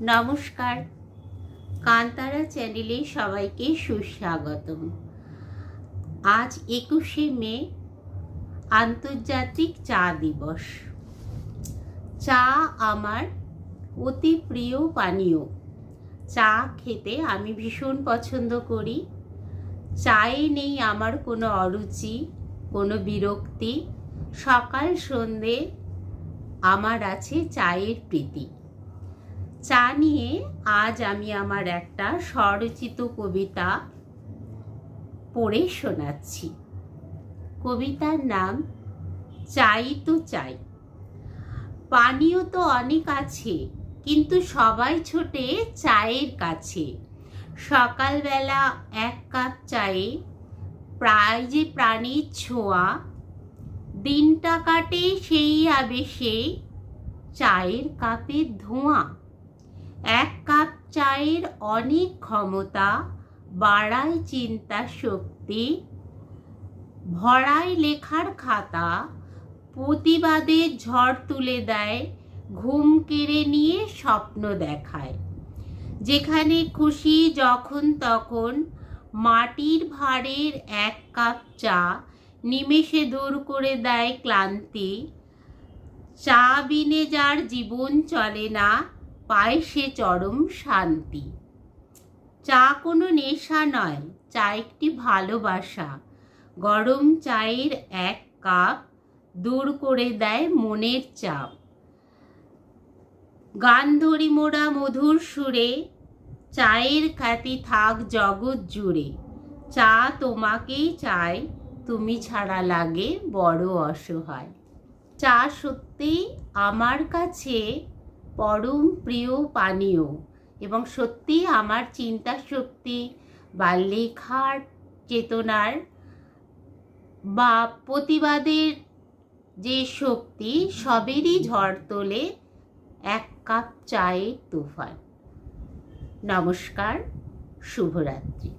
নমস্কার। কান্তারা চ্যানেলে সবাইকে সুস্বাগতম। আজ একুশে মে, আন্তর্জাতিক চা দিবস। চা আমার অতি প্রিয় পানীয়। চা খেতে আমি ভীষণ পছন্দ করি। চায়ে নেই আমার কোনো অরুচি, কোনো বিরক্তি। সকাল সন্ধে আমার আছে চায়ের প্রীতি। চা নিয়ে আজ আমি আমার একটা স্বরচিত কবিতা পড়ে শোনাচ্ছি। কবিতার নাম চাই তো চাই। পানীয় তো অনেক আছে, কিন্তু সবাই ছোটে চায়ের কাছে। সকালবেলা এক কাপ চায়ে প্রায় যে প্রাণীর ছোঁয়া, দিনটা কাটে সেই আবেশে চায়ের কাপের ধোঁয়া। এক কাপ চায়ের অনেক ক্ষমতা বাড়ায় চিন্তা শক্তি ভরায় লেখার খাতা প্রতিবাদের ঝড় তুলে দেয়, ঘুম কেড়ে নিয়ে স্বপ্ন দেখায়। যেখানে খুশি যখন তখন মাটির ভাঁড়ের এক কাপ চা নিমেষে দূর করে দেয় ক্লান্তি। চা বিনে যার জীবন চলে না পায় সে চরম শান্তি। চা কোনো নেশা নয়, চা একটি ভালোবাসা। গরম চায়ের এক কাপ দূর করে দেয় মনের চাপ। গান ধরি মোরা মধুর সুরে, চায়ের খ্যাতি থাক জগৎ জুড়ে। চা তোমাকেই চাই তুমি ছাড়া লাগে বড় অসহায়। চা সত্যিই আমার কাছে পরম প্রিয় পানীয়। এবং সত্যি আমার চিন্তা শক্তি বা লেখার চেতনার বা প্রতিবাদের যে শক্তি সবেরই ঝড় তোলে এক কাপ চায়ের তুফান। নমস্কার, শুভরাত্রি।